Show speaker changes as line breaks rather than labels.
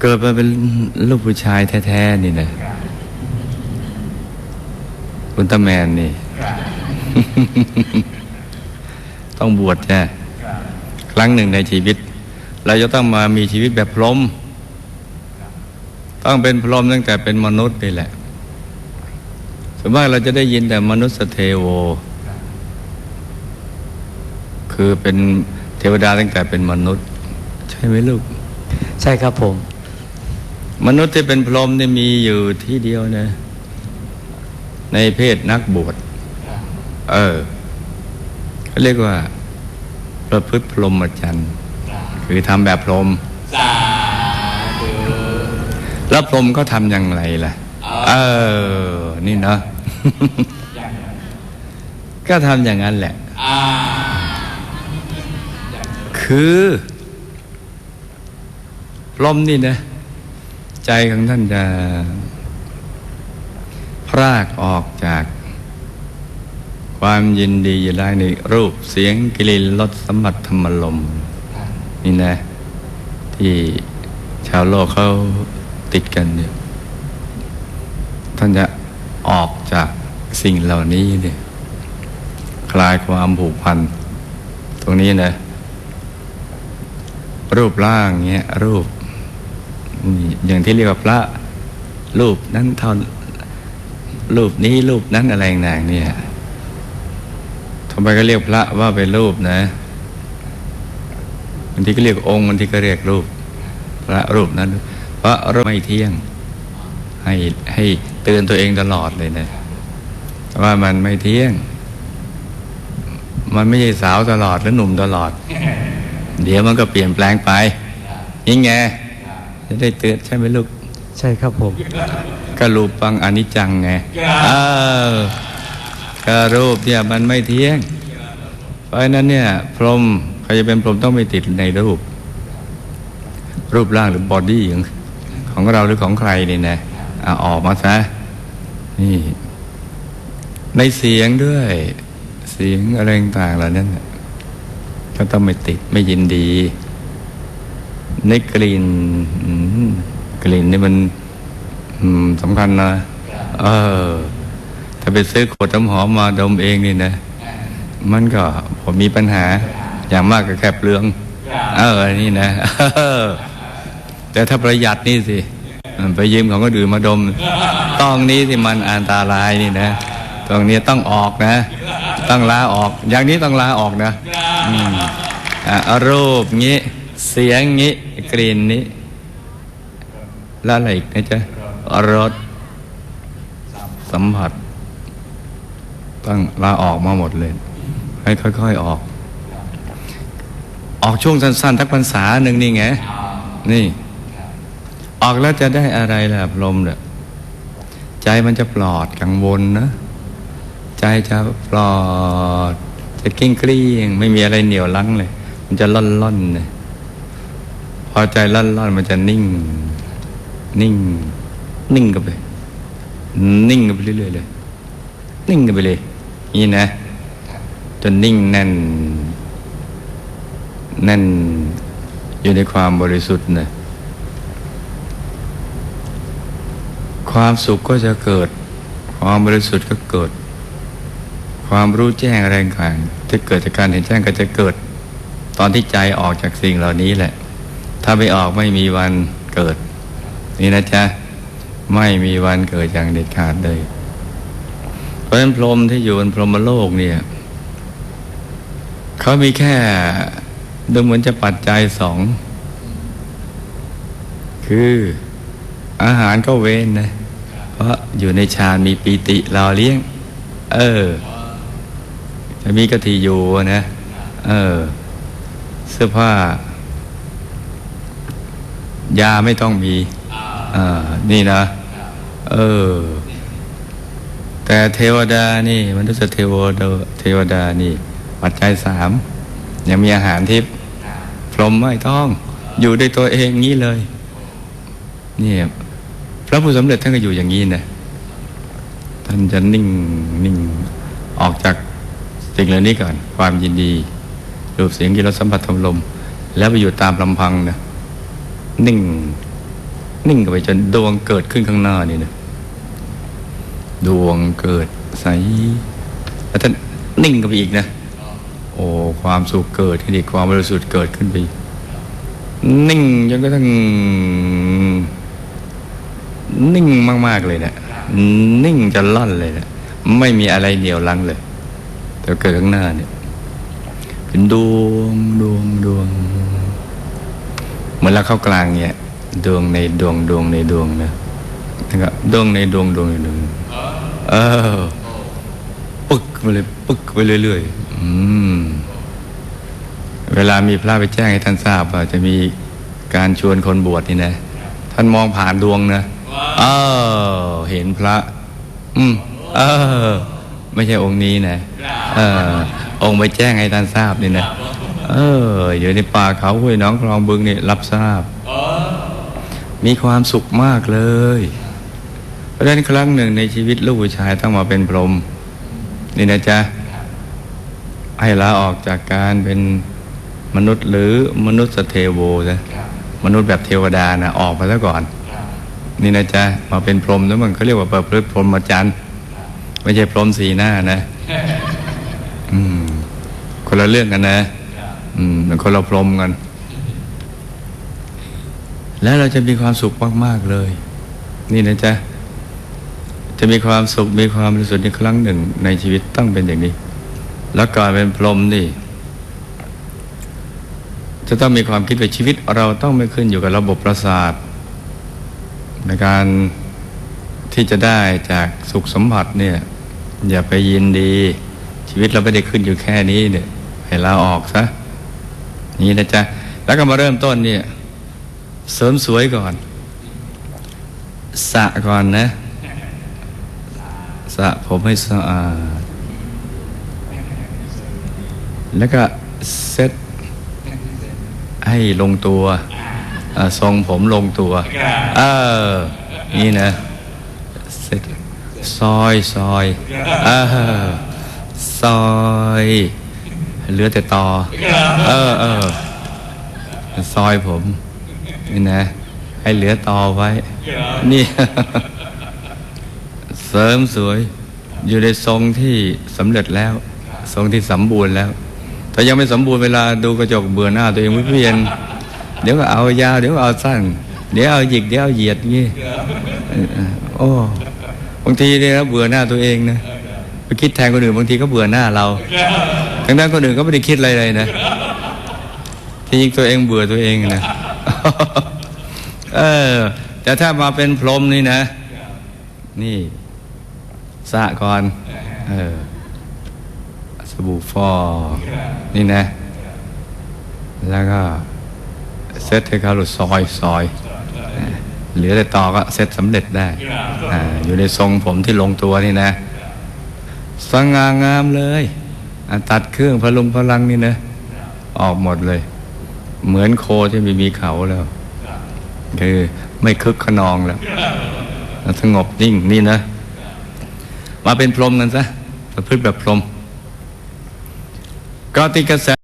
เกิดมาเป็นลูกผู้ชายแท้ๆนี่นะอุลตร้าแมนนี่ ต้องบวชใช่ครั้งหนึ่งในชีวิต เราจะต้องมามีชีวิตแบบพรหมต้องเป็นพรหมตั้งแต่เป็นมนุษย์นี่แหละส่วนมากเราจะได้ยินแต่มนุษย์เทโว คือเป็นเทวดาตั้งแต่เป็นมนุษย์ ใช่ไหมลูก
ใช่ครับผม
มนุษย์ที่เป็นพรหมเนี่ยมีอยู่ที่เดียวนะ ในเพศนักบวชเออเขาเรียกว่า ประพฤติพรหมจรรย์คือทำแบบพรหมแล้วพรหมก็ทำอย่างไรล่ะ เออ นี่เนาะก็ทำอย่างนั้นแหละ คือพรหมนี่นะ ใจของท่านจะ พรากออกจากความยินดียินร้ายในรูปเสียงกลิ่นรสสัมผัสธรรมลมนี่นะ ที่ชาวโลกเขาติดกันเนี่ยท่านจะออกจากสิ่งเหล่านี้เนี่ยคลายความผูกพัน ตรงนี้นะ รูปร่างเงี้ยรูป อย่างที่เรียกว่าพระรูปนั้นเท่ารูปนี้รูปนั้นอะไรต่างๆเนี่ยทำไมก็เรียกพระว่าเป็นรูปนะบางทีก็เรียกองค์บางทีก็เรียกรูป พระรูปนั้น พระรูปไม่เที่ยง ให้ให้เตือนตัวเองตลอดเลยนะว่ามันไม่เที่ยง มันไม่ใช่สาวตลอดหรือหนุ่มตลอด เดี๋ยวมันก็เปลี่ยนแปลงไปยิ่งไง จะได้เตือนใช่ไหมลูก
ใช่ครับผม
ก็รูปปังอนิจจังไงเออก็รูปเนี่ยมันไม่เที่ยง เพราะฉะนั้นเนี่ย พรหมใครจะเป็นพรหมต้องไม่ติดในรูป รูปร่างหรือบอดี้ของของเราหรือของใครนี่นะเอาออกมาซะนี่ ในเสียงด้วย เสียงอะไรต่างๆเหล่านั้นน่ะก็ต้องไม่ติดไม่ยินดี ในกลิ่นอืมกลิ่นนี่มันอืมสำคัญนะ เออ ถ้าไปซื้อขวดน้ำหอมมาดมเองนี่นะ มันก็ผมมีปัญหา อย่างมากก็แค่เปลือง เออ นี่นะเออแต่ถ้าประหยัดนี่สิ ไปยืมของคนอื่นมาดม ต้องนี้ที่มันอันตรายนี่นะ ตรงนี้ต้องออกนะ ต้องลาออก อย่างนี้ต้องลาออกนะอืมอะรูปงี้ เสียงงี้กลิ่นนี้ แล้วอะไรอีกนะจ๊ะรสสัมผัส ต้องลาออกมาหมดเลย ให้ค่อย ๆออก ออกช่วงสั้นๆทักพรรษาหนึ่งนี่ไง นี่ ออกแล้วจะได้อะไรล่ะพรมเนี่ยใจมันจะปลอดกังวลนะ ใจจะปลอด จะกิ้งกลิ้งไม่มีอะไรเหนียวลังเลย มันจะล่อนล่อนๆเลย พอใจล่อนๆมันจะนิ่ง นิ่ง นิ่งกันไป นิ่งกันไปเรื่อยๆเลย นิ่งกันไปเลย นี่นะ จนนิ่งแน่น แน่นอยู่ในความบริสุทธิ์นะความสุขก็จะเกิด ความบริสุทธิ์ก็เกิด ความรู้แจ้งอะไรต่างที่เกิดจากการเห็นแจ้งก็จะเกิด ตอนที่ใจออกจากสิ่งเหล่านี้แหละ ถ้าไม่ออกไม่มีวันเกิด นี่นะจ๊ะ ไม่มีวันเกิดอย่างเด็ดขาดเลย เพราะฉะนั้นพรหมที่อยู่บนพรหมโลกเนี่ยเขามีแค่ดูเหมือนจะปัจจัยสอง คืออาหารก็เว้นนะ เพราะอยู่ในฌานมีปีติรอเลี้ยง เออจะมีกติอยู่นะ เออ เสื้อผ้า ยาไม่ต้องมีอ่านี่นะ เออ แต่เทวดานี่มนุษย์เทวดาเทวดานี่ ปัจจัยสามยังมีอาหารทิพย์พรหมไม่ต้อง อยู่ด้วยตัวเองงี้เลยนี่พระผู้สำเร็จท่านก็อยู่อย่างนี้นะท่านจะนิ่งนิ่งออกจากสิ่งเหล่านี้ก่อน ความยินดีรูปเสียงกินรสสัมผัสธรรมลม แล้วไปอยู่ตามลำพังนะ นิ่ง นิ่งกันไปจนดวงเกิดขึ้นข้างหน้านี่นะดวงเกิดใสแล้วท่านนิ่งกันไปอีกนะ โอ้ความสุขเกิดขึ้นอีกความบริสุทธิ์เกิดขึ้นไปนิ่งจนกระทั่งนิ่งมาก ๆ เลยเนะี่ยนิ่งจะล่อนเลยเนะไม่มีอะไรเหนียวลังเลย แต่เกิดข้างหน้าเนี่ย เป็นดวงดวงดวง เหมือนเราเข้ากลางเนี่ยดวงในดวงดวงในดวงนะแล้วก็ดวงในดวงดวงในดวงเออปึ๊กไปเลยปึ๊กไปเรื่อยๆอืมเวลามีพระไปแจ้งให้ท่านทราบว่าจะมีการชวนคนบวชนี่นะ ท่านมองผ่านดวงนะเออเห็นพระ อืมเออ ไม่ใช่องค์นี้นะเออองค์ไปแจ้งให้ท่านทราบนี่นะ เออ อยู่ในป่าเขาห้วยน้องคลองบึงนี่รับทราบ มีความสุขมากเลย เพราะฉะนั้นครั้งหนึ่งในชีวิตลูกผู้ชายต้องมาเป็นพรหมนี่นะจ๊ะ ให้ลาออกจากการเป็นมนุษย์หรือมนุษย์สเทโวนะมนุษย์แบบเทวดานะออกมาแล้วก่อน นี่นะจ๊ะ มาเป็นพรหมแล้วมันเขาเรียกว่าเประพฤพรหมจรรย์ไม่ใช่พรหมสีหน้านะ อืมคนละเรื่องกันนะ อืมเป็นคนละพรมกัน แล้วเราจะมีความสุขมาก ๆ เลย นี่นะจ๊ะ จะมีความสุขมีความบริสุทธิ์ในครั้งหนึ่งในชีวิตต้องเป็นอย่างนี้ แล้วก่อนเป็นพรมนี่ จะต้องมีความคิดว่าชีวิต เราต้องไม่ขึ้นอยู่กับระบบประสาท ในการที่จะได้จากสุขสมบัติเนี่ย อย่าไปยินดี ชีวิตเราไม่ได้ขึ้นอยู่แค่นี้เนี่ย ให้เราออกซะ นี่นะจ๊ะ แล้วก็มาเริ่มต้นเนี่ยเสริมสวยก่อน สะก่อนนะ สะผมให้สะอาด แล้วก็เซ็ตให้ลงตัวทรงผมลงตัว เออ นี่นะ เซ็ตซอยซอย เออ ซอย เหลือแต่ตอ เออเออซอยผมนี่นะ ให้เหลือตอไว้ นี่ เสริมสวย อยู่ในทรงที่สำเร็จแล้ว ทรงที่สมบูรณ์แล้ว ถ้ายังไม่สมบูรณ์เวลาดูกระจกเบื่อหน้าตัวเองวิเวียนเดี๋ยวก็เอายาวเดี๋ยวเอาสั้น เดี๋ยวเอาหยิกเดี๋ยวเอาเหยียดงี้โอ้บางทีเนี่ยนะเบื่อหน้าตัวเองนะ ไปคิดแทนคนอื่นบางทีก็เบื่อหน้าเราทั้งนั้นคนอื่นก็ไม่ได้คิดอะไรเลยนะที่จริงตัวเองเบื่อตัวเองนะเออ แต่ถ้ามาเป็นพรหมนี่นะ นี่สระก่อนเออสบู่ฟอนี่นะ แล้วก็เซ็ตให้เขาหลุดซอยซอยเหลือแต่ต่อก็เซ็ตสำเร็จได้อ่าอยู่ในทรงผมที่ลงตัวนี่นะ สง่างามเลยตัดเครื่องพลุงพลังนี่นะ ออกหมดเลย เหมือนโคที่ไม่มีเขาแล้วคือไม่คึกขนองแล้วสงบนิ่งนี่นะ มาเป็นพรหมกันซะประพฤติแบบพรหมก็ติกระแส